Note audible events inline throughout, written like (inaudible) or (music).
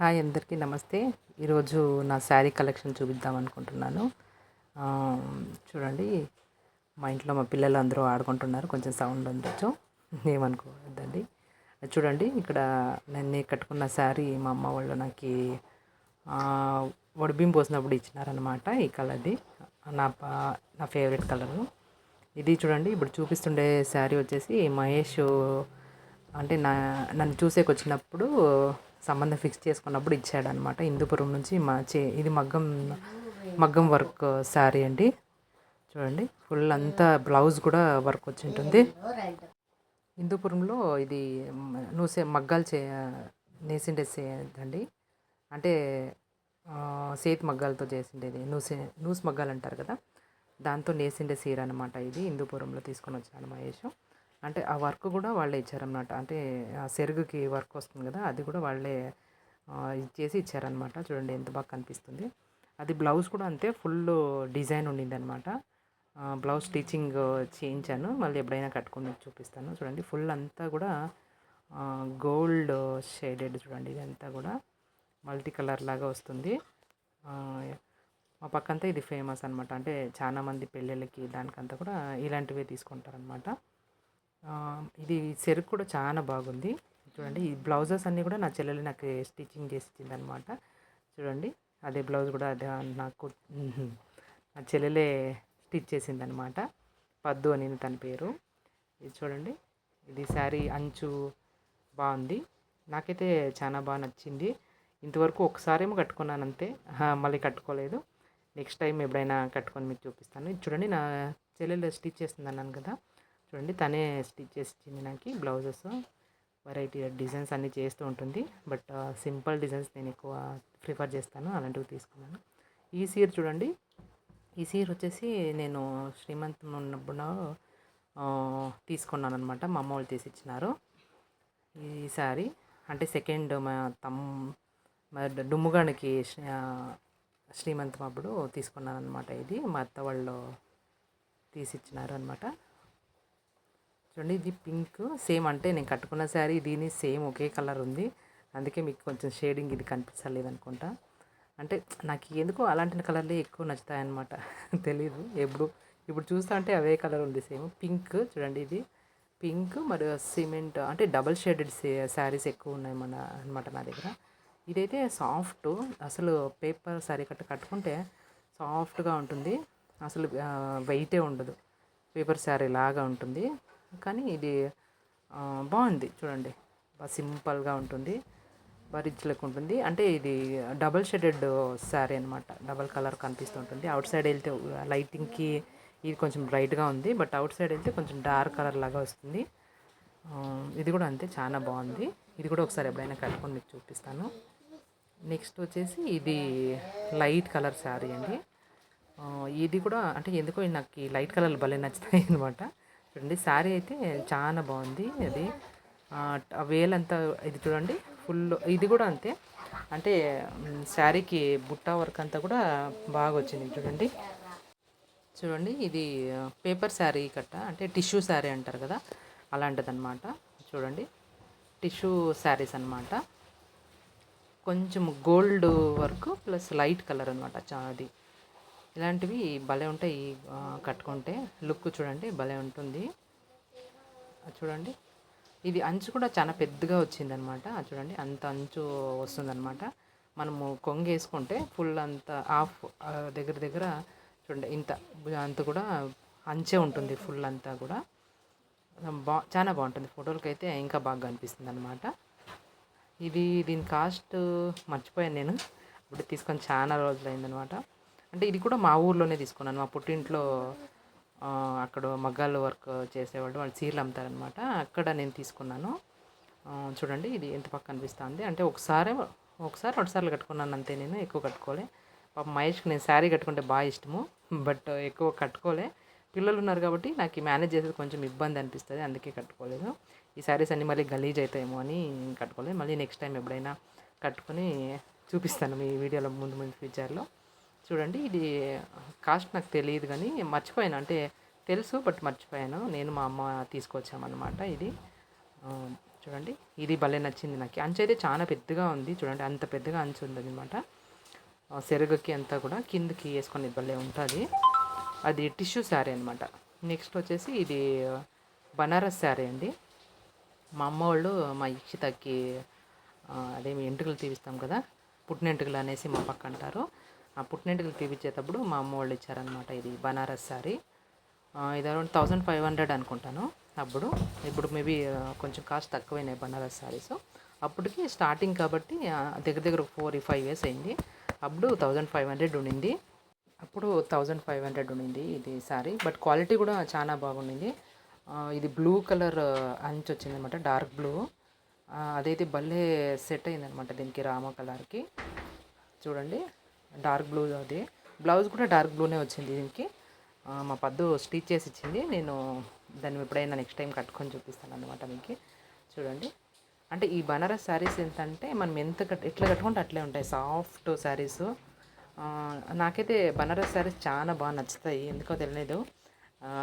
Hi అందరికీ నమస్తే. ఈరోజు నా శారీ కలెక్షన్ చూపిద్దాం అనుకుంటున్నాను. చూడండి మా ఇంట్లో మా పిల్లలు అందరూ ఆడుకుంటున్నారు. కొంచెం సౌండ్ ఉండొచ్చు. ఏమనుకోవద్దండి. చూడండి ఇక్కడ నేను కట్టుకున్న శారీ మా అమ్మ వాళ్ళు నాకు వడిబిం పోసినప్పుడు ఇచ్చినారనమాట ఈ కలర్ది. నా పా- నా ఫేవరెట్ కలరు. ఇది చూడండి ఇప్పుడు చూపిస్తుండే శారీ వచ్చేసి మహేష్ అంటే నా నన్ను చూసేకి వచ్చినప్పుడు సంబంధం ఫిక్స్ చేసుకున్నప్పుడు ఇచ్చాడనమాట ఇందుపురం హిందూపురం నుంచి మా చే ఇది మగ్గం మగ్గం వర్క్ శారీ అండి. చూడండి ఫుల్ అంతా బ్లౌజ్ కూడా వర్క్ వచ్చి ఉంటుంది హిందూపురంలో ఇది నూసే మగ్గాలు చే నేసిండే అండి అంటే సేతి మగ్గాలతో చేసిండేది. నూసే నూస్ మగ్గాలు అంటారు కదా దాంతో నేసిండే సీర అనమాట ఇది. హిందూపురంలో తీసుకొని వచ్చాను మహేష్. అంటే ఆ వర్క్ కూడా వాళ్ళే ఇచ్చారనమాట అంటే ఆ సెరుగుకి వర్క్ వస్తుంది కదా అది కూడా వాళ్ళే చేసి ఇచ్చారనమాట చూడండి ఎంత బాగా కనిపిస్తుంది. అది బ్లౌజ్ కూడా అంతే ఫుల్ డిజైన్ ఉండింది అనమాట బ్లౌజ్ స్టిచ్చింగ్ చేయించాను. మళ్ళీ ఎప్పుడైనా కట్టుకొని చూపిస్తాను. చూడండి ఫుల్ అంతా కూడా గోల్డ్ షేడెడ్ చూడండి ఇదంతా కూడా మల్టీ కలర్ లాగా వస్తుంది. మా పక్కంతా ఇది ఫేమస్ అనమాట అంటే చాలామంది పెళ్ళిళ్ళకి దానికంతా కూడా ఇలాంటివే తీసుకుంటారనమాట ఇది సెరుకు కూడా చాలా బాగుంది. చూడండి ఈ బ్లౌజెస్ అన్నీ కూడా నా చెల్లెలు నాకు స్టిచ్చింగ్ చేసి ఇచ్చిందనమాట చూడండి అదే బ్లౌజ్ కూడా అదే నాకు నా చెల్లెలే స్టిచ్ చేసిందనమాట పద్దు అని తన పేరు. ఇది చూడండి ఇది శారీ అంచు బాగుంది. నాకైతే చాలా బాగా నచ్చింది. ఇంతవరకు ఒకసారేమో కట్టుకున్నాను అంతే. మళ్ళీ కట్టుకోలేదు. నెక్స్ట్ టైం ఎప్పుడైనా కట్టుకొని మీకు చూపిస్తాను. ఇది చూడండి నా చెల్లెలు స్టిచ్ చేస్తుంది అన్నాను కదా. చూడండి. తనే స్టిచ్ చేసి ఇచ్చింది నాకు బ్లౌజెస్. వెరైటీ డిజైన్స్ అన్నీ చేస్తూ ఉంటుంది. బట్ సింపుల్ డిజైన్స్ నేను ఎక్కువ ప్రిఫర్ చేస్తాను. అలాంటివి తీసుకున్నాను. ఈ సీర్ చూడండి. ఈ సీర్ వచ్చేసి నేను శ్రీమంతం ఉన్నప్పుడు తీసుకున్నాను అనమాట మా అమ్మ వాళ్ళు తీసి ఇచ్చినారు. ఈ సారీ అంటే సెకండ్ మా తమ్ మా డుమ్ముగానికి శ్రీమంతం అప్పుడు తీసుకున్నాను అనమాట ఇది. మా అత్త వాళ్ళు తీసిచ్చినారు అనమాట చూడండి ఇది పింక్. సేమ్ అంటే నేను కట్టుకున్న శారీ దీని సేమ్ ఒకే కలర్ ఉంది. అందుకే మీకు కొంచెం షేడింగ్ ఇది కనిపించలేదు అనుకుంటా అంటే నాకు ఎందుకో అలాంటి కలర్లే ఎక్కువ నచ్చుతాయన్నమాట. (laughs) తెలీదు. ఎప్పుడు ఇప్పుడు చూస్తా అంటే అవే కలర్ ఉంది సేమ్. పింక్ చూడండి ఇది. పింక్ మరియు సిమెంట్ అంటే డబల్ షేడెడ్ శారీస్ ఎక్కువ ఉన్నాయి మన అనమాట నా దగ్గర. ఇదైతే సాఫ్ట్. అసలు పేపర్ శారీ కట్ట కట్టుకుంటే సాఫ్ట్గా ఉంటుంది. అసలు వెయిటే ఉండదు. పేపర్ శారీ లాగా ఉంటుంది. కానీ ఇది బాగుంది. చూడండి. బాగా సింపుల్గా ఉంటుంది. బాగా లెక్క ఉంటుంది. అంటే ఇది డబల్ షేడెడ్ శారీ అనమాట డబల్ కలర్ కనిపిస్తుంటుంది. అవుట్ సైడ్ వెళ్తే లైటింగ్కి ఇది కొంచెం బ్రైట్గా ఉంది. బట్ అవుట్ సైడ్ వెళ్తే కొంచెం డార్క్ కలర్ లాగా వస్తుంది. ఇది కూడా అంతే. చాలా బాగుంది. ఇది కూడా ఒకసారి ఎప్పుడైనా కట్టుకొని మీకు చూపిస్తాను. నెక్స్ట్ వచ్చేసి ఇది లైట్ కలర్ శారీ అండి. ఇది కూడా అంటే ఎందుకో నాకు ఈ లైట్ కలర్లు భలే నచ్చుతాయి అనమాట చూడండి శారీ అయితే చాలా బాగుంది అది. వేలంతా ఇది చూడండి ఫుల్ ఇది కూడా అంతే. అంటే శారీకి బుట్ట వర్క్ అంతా కూడా బాగా వచ్చింది చూడండి. చూడండి ఇది పేపర్ శారీ కట్ట అంటే టిష్యూ శారీ అంటారు కదా అలాంటిదన్నమాట. చూడండి టిష్యూ శారీస్ అన్నమాట. కొంచెం gold work plus light colour అనమాట అది. ఇలాంటివి భలే ఉంటాయి కట్టుకుంటే. లుక్ చూడండి భలే ఉంటుంది. చూడండి. ఇది అంచు కూడా చాలా పెద్దగా వచ్చిందనమాట. చూడండి అంత అంచు వస్తుందన్నమాట మనము కొంగు వేసుకుంటే ఫుల్ అంత హాఫ్ దగ్గర దగ్గర చూడండి ఇంత అంత కూడా అంచే ఉంటుంది ఫుల్ అంతా కూడా. బా చాలా బాగుంటుంది. ఫోటోలకి అయితే ఇంకా బాగా అనిపిస్తుంది అనమాట ఇది దీని కాస్ట్ మర్చిపోయాను నేను. ఇప్పుడు తీసుకొని చాలా రోజులు అయిందనమాట అంటే ఇది కూడా మా ఊర్లోనే తీసుకున్నాను. మా పుట్టింట్లో అక్కడ మగ్గాలు వర్క్ చేసేవాళ్ళు వాళ్ళు చీరలు అమ్ముతారనమాట అక్కడ నేను తీసుకున్నాను. చూడండి ఇది ఎంత పక్క అనిపిస్తుంది. అంటే ఒకసారి ఒకసారి రెండుసార్లు కట్టుకున్నాను అంతే నేను ఎక్కువ కట్టుకోలే. పాప మహేష్కి నేను శారీ కట్టుకుంటే బాగా ఇష్టము బట్ ఎక్కువ కట్టుకోలే. పిల్లలు ఉన్నారు కాబట్టి నాకు ఈ మేనేజ్ చేసేది కొంచెం ఇబ్బంది అనిపిస్తుంది అందుకే కట్టుకోలేదు. ఈ శారీస్ అన్నీ మళ్ళీ గలీజ్ అవుతాయేమో అని కట్టుకోలేదు. మళ్ళీ నెక్స్ట్ టైం ఎప్పుడైనా కట్టుకొని చూపిస్తాను మీ వీడియోలో ముందు ముందు ఫ్యూచర్లో చూడండి ఇది కాస్ట్ నాకు తెలియదు కానీ మర్చిపోయాను. అంటే తెలుసు బట్ మర్చిపోయాను. నేను మా అమ్మ తీసుకొచ్చామన్నమాట ఇది. చూడండి ఇది భలే నచ్చింది నాకు. అంచు అయితే చాలా పెద్దగా ఉంది. చూడండి అంత పెద్దగా అంచు ఉంది అనమాట సెరగకి అంతా కూడా కిందకి వేసుకొని భలే ఉంటుంది. అది టిష్యూ శారీ అనమాట నెక్స్ట్ వచ్చేసి ఇది బనారస్ శారీ అండి. మా అమ్మ వాళ్ళు మా ఇక్షితకి ఆ, అదేమి ఎంటుకలు తీపిస్తాం కదా పుట్టినెంటుకలు అనేసి మా పక్క అంటారు ఆ పుట్టినెంటుకలు తీపిచ్చేటప్పుడు మా అమ్మ వాళ్ళు ఇచ్చారనమాట ఇది బనారస్ శారీ ఇది అరౌండ్ థౌజండ్ ఫైవ్ హండ్రెడ్ అనుకుంటాను అప్పుడు. ఇప్పుడు మేబీ కొంచెం కాస్ట్ తక్కువైనాయి బనారస్ శారీస్ అప్పటికి స్టార్టింగ్ కాబట్టి దగ్గర దగ్గర ఫోర్ ఫైవ్ ఇయర్స్ అయింది. అప్పుడు థౌజండ్ ఫైవ్ హండ్రెడ్ ఉండింది. అప్పుడు థౌజండ్ ఫైవ్ హండ్రెడ్ ఉండింది ఇది సారీ. బట్ క్వాలిటీ కూడా చాలా బాగుండింది. ఇది బ్లూ కలర్ అంచు వచ్చింది అనమాట డార్క్ బ్లూ అదైతే భలే సెట్ అయిందనమాట దీనికి రామ కలర్కి చూడండి. డార్క్ బ్లూ అది. బ్లౌజ్ కూడా డార్క్ బ్లూనే వచ్చింది దీనికి. మా పద్దు స్టిచ్ చేసి ఇచ్చింది. నేను దాన్ని ఎప్పుడైనా నెక్స్ట్ టైం కట్టుకొని చూపిస్తాను అనమాట మీకు. చూడండి. అంటే ఈ బనారస్ శారీస్ ఏంటంటే మనం ఎంత కట్ ఎట్లా కట్టుకుంటే అట్లే ఉంటాయి. సాఫ్ట్ శారీస్ నాకైతే బనారస్ శారీస్ చాలా బాగా నచ్చుతాయి. ఎందుకో తెలియలేదు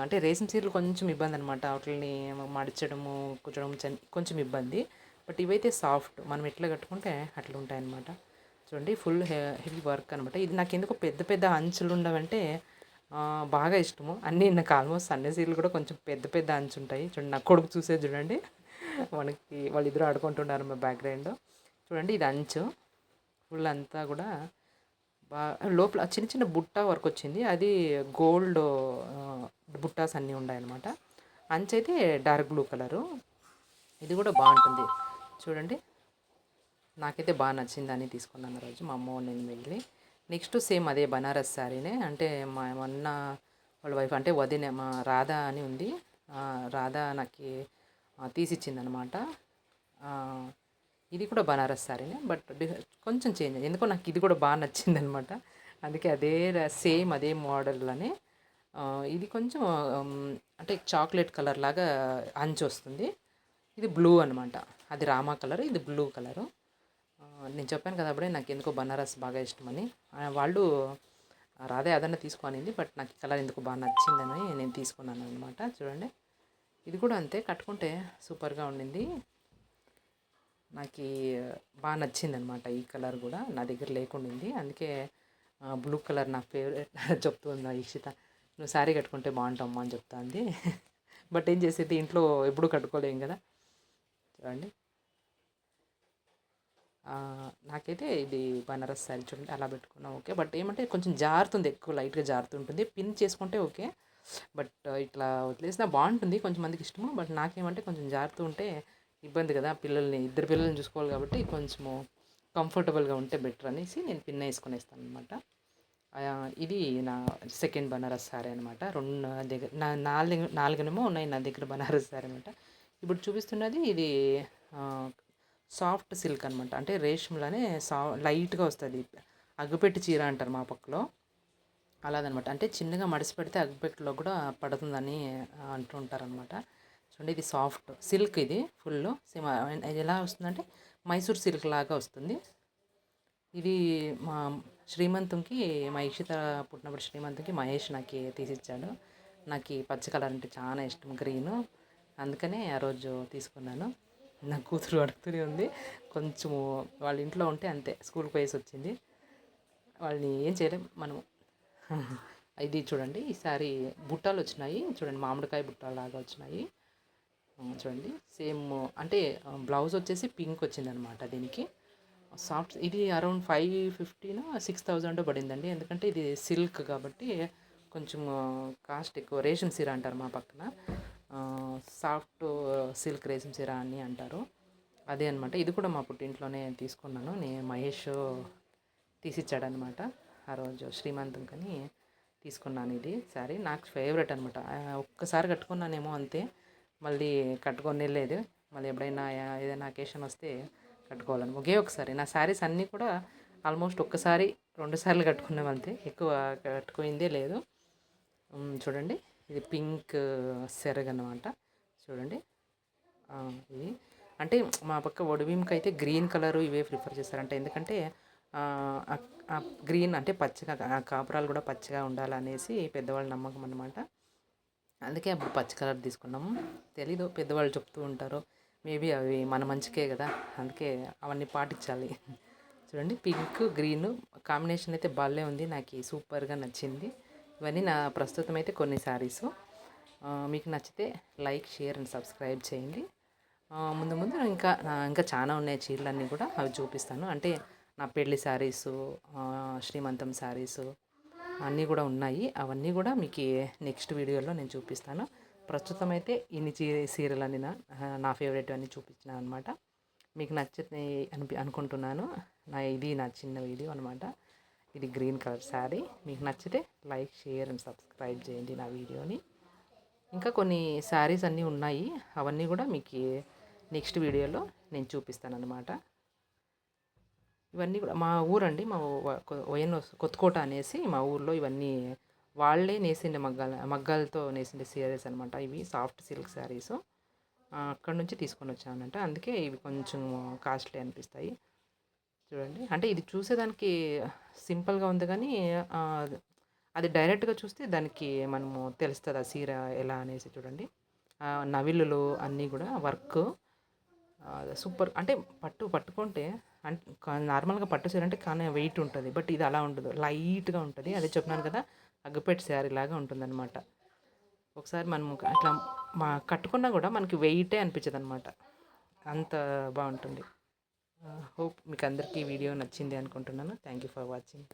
అంటే రేసం చీరలు కొంచెం ఇబ్బంది అనమాట వాటిని మడచడము కుట్టడం కొంచెం ఇబ్బంది. బట్ ఇవైతే సాఫ్ట్. మనం ఎట్లా కట్టుకుంటే అట్లా ఉంటాయి అన్నమాట చూడండి ఫుల్ హెవీ వర్క్ అనమాట ఇది నాకు ఎందుకు పెద్ద పెద్ద అంచులు ఉండవంటే బాగా ఇష్టము. అన్నీ నాకు ఆల్మోస్ట్ అన్ని సీరలు కూడా కొంచెం పెద్ద పెద్ద అంచు ఉంటాయి. చూడండి నా కొడుకు చూసే చూడండి. మనకి వాళ్ళిద్దరూ ఆడుకుంటున్నారు మా బ్యాక్గ్రౌండ్ చూడండి ఇది అంచు. ఫుల్ అంతా కూడా బాగా లోపల చిన్న చిన్న బుట్ట వర్క్ వచ్చింది. అది గోల్డ్ బుట్టాస్ అన్నీ ఉన్నాయన్నమాట అంచు అయితే డార్క్ బ్లూ కలరు ఇది కూడా బాగుంటుంది. చూడండి. నాకైతే బాగా నచ్చింది అని తీసుకున్నాను ఆ రోజు. మా అమ్మ నేను వెళ్ళి నెక్స్ట్ సేమ్ అదే బనారస్ శారీనే అంటే మా మొన్న వాళ్ళ వైఫ్ అంటే వదిన మా రాధా అని ఉంది. రాధ నాకు తీసిచ్చిందనమాట. ఇది కూడా బనారస్ శారీనే బట్ కొంచెం చేంజ్ ఎందుకో నాకు ఇది కూడా బాగా నచ్చింది అనమాట అందుకే అదే సేమ్ అదే మోడల్ అని ఇది కొంచెం అంటే చాక్లెట్ కలర్ లాగా అంచు వస్తుంది ఇది బ్లూ అనమాట. అది రామా కలర్ ఇది బ్లూ కలరు. నేను చెప్పాను కదా అప్పుడే నాకు ఎందుకో బనారస్ బాగా ఇష్టమని. వాళ్ళు రాదే అదన్న తీసుకోనింది బట్ నాకు కలర్ ఎందుకు బాగా నచ్చిందని నేను తీసుకున్నాను అనమాట చూడండి. ఇది కూడా అంతే కట్టుకుంటే సూపర్గా ఉండింది. నాకు బాగా నచ్చింది అనమాట ఈ కలర్ కూడా నా దగ్గర లేకుండింది. అందుకే బ్లూ కలర్ నా ఫేవరెట్ (laughs) చెప్తుంది ఈక్షిత నువ్వు శారీ కట్టుకుంటే బాగుంటామ్మా అని చెప్తాంది. (laughs) బట్ ఏం చేసేది ఇంట్లో ఎప్పుడు కట్టుకోలేం కదా. చూడండి. నాకైతే ఇది బనారస్ శారీ చూడండి అలా పెట్టుకున్నాం ఓకే. బట్ ఏమంటే కొంచెం జారుతుంది ఎక్కువ లైట్గా జారుతుంటుంది. పిన్ చేసుకుంటే ఓకే. బట్ ఇట్లా వదిలేసినా బాగుంటుంది కొంచెం మందికి ఇష్టము. బట్ నాకేమంటే కొంచెం జారుతూ ఉంటే ఇబ్బంది కదా పిల్లల్ని ఇద్దరు పిల్లల్ని చూసుకోవాలి కాబట్టి కొంచెము కంఫర్టబుల్గా ఉంటే బెటర్ అనేసి నేను పిన్ వేసుకునేస్తాను అనమాట ఇది నా సెకండ్ బనారస్ శారీ అనమాట రెండు నా దగ్గర నా నాలుగు నాలుగునేమో ఉన్నాయి నా దగ్గర బనారస్ శారీ అనమాట ఇప్పుడు చూపిస్తున్నది ఇది సాఫ్ట్ సిల్క్ అనమాట అంటే రేష్మలానే సా లైట్గా వస్తుంది. అగ్గుపెట్టి చీర అంటారు మా పక్కలో. అలాగనమాట. అంటే చిన్నగా మడిసి పెడితే అగ్గిపెట్టెలో కూడా పడుతుందని అంటుంటారనమాట అంటూ ఉంటారనమాట చూడండి ఇది సాఫ్ట్ సిల్క్ ఇది ఫుల్ సేమ్ ఎలా వస్తుందంటే మైసూర్ సిల్క్ లాగా వస్తుంది. ఇది మా శ్రీమంతంకి మా ఇషిత పుట్టినప్పుడు శ్రీమంతంకి మహేష్ నాకు తీసిచ్చాడు. నాకు పచ్చ కలర్ అంటే చాలా ఇష్టం గ్రీన్. అందుకనే ఆ రోజు తీసుకున్నాను. నా కూతురు అడుగుతూనే ఉంది. కొంచెము వాళ్ళ ఇంట్లో ఉంటే అంతే స్కూల్కి పోయేసి వచ్చింది. వాళ్ళని ఏం చేయలేం మనము. (laughs) ఇది చూడండి ఈసారి బుట్టాలు వచ్చినాయి. చూడండి మామిడికాయ బుట్టాలు లాగా వచ్చినాయి. చూడండి సేమ్ అంటే బ్లౌజ్ వచ్చేసి పింక్ వచ్చిందనమాట దీనికి. సాఫ్ట్ ఇది around five fifteen six thousand పడిందండి. ఎందుకంటే ఇది సిల్క్ కాబట్టి కొంచెం కాస్ట్ ఎక్కువ. రేషన్ సీర అంటారు మా పక్కన. సాఫ్ట్ సిల్క్ రేషన్ సీర అని అంటారు. అదే అనమాట ఇది కూడా మా పుట్టింట్లోనే తీసుకున్నాను. నేను మహేష్ తీసిచ్చాడనమాట ఆ రోజు శ్రీమంతం కానీ తీసుకున్నాను ఇది సారీ నాకు ఫేవరెట్ అనమాట ఒక్కసారి కట్టుకున్నానేమో అంతే. మళ్ళీ కట్టుకొని లేదు మళ్ళీ ఎప్పుడైనా ఏదైనా అకేషన్ వస్తే కట్టుకోవాలని. ఒకే ఒకసారి. నా శారీస్ అన్నీ కూడా ఆల్మోస్ట్ ఒక్కసారి రెండు సార్లు కట్టుకున్నాం అంతే. ఎక్కువ కట్టుకోయిందే లేదు. చూడండి. ఇది పింక్ సెరగ అనమాట చూడండి. ఇది. అంటే మా పక్క ఒడిబింకి అయితే గ్రీన్ కలర్ ఇవే ప్రిఫర్ చేస్తారంట. ఎందుకంటే గ్రీన్ అంటే పచ్చగా ఆ కాపురాలు కూడా పచ్చగా ఉండాలనేసి పెద్దవాళ్ళ నమ్మకం అనమాట అందుకే అప్పుడు పచ్చ కలర్ తీసుకున్నాము తెలీదు పెద్దవాళ్ళు చెప్తూ ఉంటారు. మేబీ అవి మన మంచికే కదా. అందుకే అవన్నీ పాటించాలి. చూడండి పింక్ గ్రీన్ కాంబినేషన్ అయితే భలే ఉంది. నాకు సూపర్గా నచ్చింది. ఇవన్నీ నా ప్రస్తుతం అయితే కొన్ని శారీస్ మీకు నచ్చితే లైక్ షేర్ అండ్ సబ్స్క్రైబ్ చేయండి. ముందు ముందు ఇంకా ఇంకా చాలా ఉన్నాయి చీరలన్నీ కూడా అవి చూపిస్తాను. అంటే నా పెళ్ళి శారీస్ శ్రీమంతం శారీస్ అన్నీ కూడా ఉన్నాయి. అవన్నీ కూడా మీకు నెక్స్ట్ వీడియోలో నేను చూపిస్తాను. ప్రస్తుతం అయితే ఇన్ని చీ సీరియల్ అన్ని నా నా ఫేవరెట్ అన్ని చూపించిన అనమాట మీకు నచ్చుతుంది అనిపి అనుకుంటున్నాను. నా ఇది నా చిన్న వీడియో అనమాట ఇది గ్రీన్ కలర్ శారీ. మీకు నచ్చితే లైక్ షేర్ అండ్ సబ్స్క్రైబ్ చేయండి నా వీడియోని. ఇంకా కొన్ని శారీస్ అన్నీ ఉన్నాయి. అవన్నీ కూడా మీకు నెక్స్ట్ వీడియోలో నేను చూపిస్తాను అనమాట ఇవన్నీ కూడా మా ఊరండి. మా వైఎన్ కొత్తకోట అనేసి మా ఊర్లో ఇవన్నీ వాళ్ళే నేసిండే మగ్గాల మగ్గాలతో నేసిండే శారీస్ అనమాట ఇవి సాఫ్ట్ సిల్క్ శారీస్. అక్కడ నుంచి తీసుకొని వచ్చానంట. అందుకే ఇవి కొంచెం కాస్ట్లీ అనిపిస్తాయి. చూడండి. అంటే ఇది చూసేదానికి సింపుల్గా ఉంది కానీ అది డైరెక్ట్గా చూస్తే దానికి మనము తెలుస్తుంది ఆ సీర ఎలా అనేసి చూడండి. నవిలులు అన్నీ కూడా వర్క్. సూపర్. అంటే పట్టు పట్టుకుంటే అంటే నార్మల్గా పట్టు చీర అంటే కానీ వెయిట్ ఉంటుంది. బట్ ఇది అలా ఉండదు. లైట్గా ఉంటుంది. అదే చెప్పినాను కదా అగ్గిపెట్టి శారీ లాగా ఉంటుందన్నమాట. ఒకసారి మనము అట్లా మా కట్టుకున్నా కూడా మనకి వెయిటే అనిపించదు అనమాట అంత బాగుంటుంది. హోప్ మీకు అందరికీ వీడియో నచ్చింది అనుకుంటున్నాను. Thank you for watching